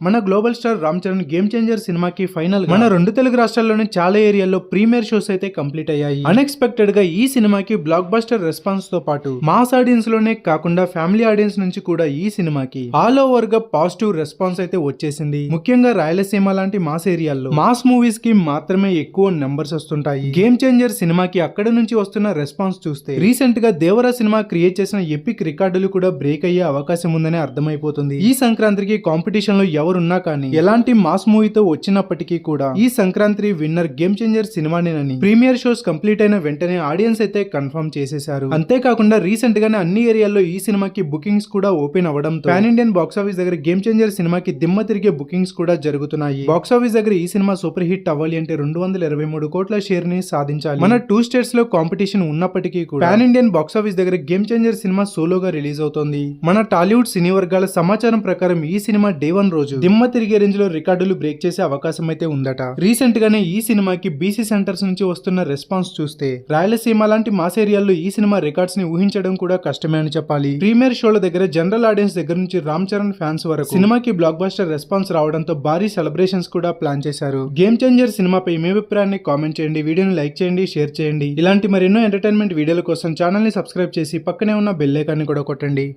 మన global star Ram Charan game changer సినిమాకి final మన రెండు తెలుగు రాష్ట్రాల్లోని చాలా ఏరియాల్లో ప్రీమియర్ షోస్ అయితే కంప్లీట్ అయ్యాయి. అన్ఎక్స్పెక్టెడ్గా ఈ సినిమాకి బ్లాక్ బస్టర్ రెస్పాన్స్తో పాటు మాస్ ఆడియన్స్లోనే కాకుండా ఫ్యామిలీ ఆడియన్స్ నుంచి కూడా ఈ సినిమాకి ఆల్ ఓవర్గా పాజిటివ్ రెస్పాన్స్ అయితే వచ్చేసింది. ముఖ్యంగా రాయలసీమ లాంటి మాస్ ఏరియాల్లో మాస్ మూవీస్కి మాత్రమే ఎక్కువ నెంబర్స్ వస్తుంటాయి. గేమ్ చేంజర్ సినిమాకి అక్కడ నుంచి వస్తున్న రెస్పాన్స్ చూస్తే రీసెంట్గా దేవరా సినిమా క్రియేట్ చేసిన ఎపిక్ రికార్డులు కూడా బ్రేక్ అయ్యే అవకాశం ఉందని అర్థమైపోతుంది. ఈ సంక్రాంతికి కాంపిటీషన్లో ఎవరున్నా కానీ ఎలాంటి మాస్ మూవీతో వచ్చినప్పటికీ కూడా ఈ సంక్రాంతి విన్నర్ గేమ్ చేంజర్ సినిమానేనని ప్రీమియర్ షోస్ కంప్లీట్ అయిన వెంటనే ఆడియన్స్ అయితే కన్ఫర్మ్ చేసేశారు. అంతేకాకుండా రీసెంట్ గానే అన్ని ఏరియాల్లో ఈ సినిమాకి బుకింగ్స్ కూడా ఓపెన్ అవ్వడంతో పాన్ ఇండియన్ బాక్స్ ఆఫీస్ దగ్గర గేమ్ చేంజర్ సినిమాకి దిమ్మ తిరిగే బుకింగ్స్ కూడా జరుగుతున్నాయి. బాక్స్ ఆఫీస్ దగ్గర ఈ సినిమా సూపర్ హిట్ అవ్వాలి అంటే రెండు వందల ఇరవై మూడు కోట్ల షేర్ని సాధించాలి. మన టూ స్టేట్స్లో కాంపిటీషన్ ఉన్నప్పటికీ కూడా పాన్ ఇండియన్ బాక్స్ ఆఫీస్ దగ్గర గేమ్ చేంజర్ సినిమా సోలోగా రిలీజ్ అవుతోంది. మన టాలీవుడ్ సినీ వర్గాల సమాచారం ప్రకారం ఈ సినిమా డే వన్ రోజు దిమ్మ తిరిగే రేంజ్లో రికార్డులు బ్రేక్ చేసే అవకాశం అయితే ఉందట. రీసెంట్ గానే ఈ సినిమాకి బీసీ సెంటర్స్ నుంచి వస్తున్న రెస్పాన్స్ చూస్తే రాయలసీమ లాంటి మాస్ ఏరియాల్లో ఈ సినిమా రికార్డ్స్ని ఊహించడం కూడా కష్టమే అని చెప్పాలి. ప్రీమియర్ షోల దగ్గర జనరల్ ఆడియన్స్ దగ్గర నుంచి రామ్ చరణ్ ఫ్యాన్స్ వరకు సినిమాకి బ్లాక్ బస్టర్ రెస్పాన్స్ రావడంతో భారీ సెలబ్రేషన్స్ కూడా ప్లాన్ చేశారు. గేమ్ చేంజర్ సినిమాపై మీ అభిప్రాయాన్ని కామెంట్ చేయండి వీడియోని లైక్ చేయండి షేర్ చేయండి. ఇలాంటి మరెన్నో ఎంటర్టైన్మెంట్ వీడియోల కోసం ఛానల్ని సబ్స్క్రైబ్ చేసి పక్కనే ఉన్న బెల్ ఐకాన్ని కూడా కొట్టండి.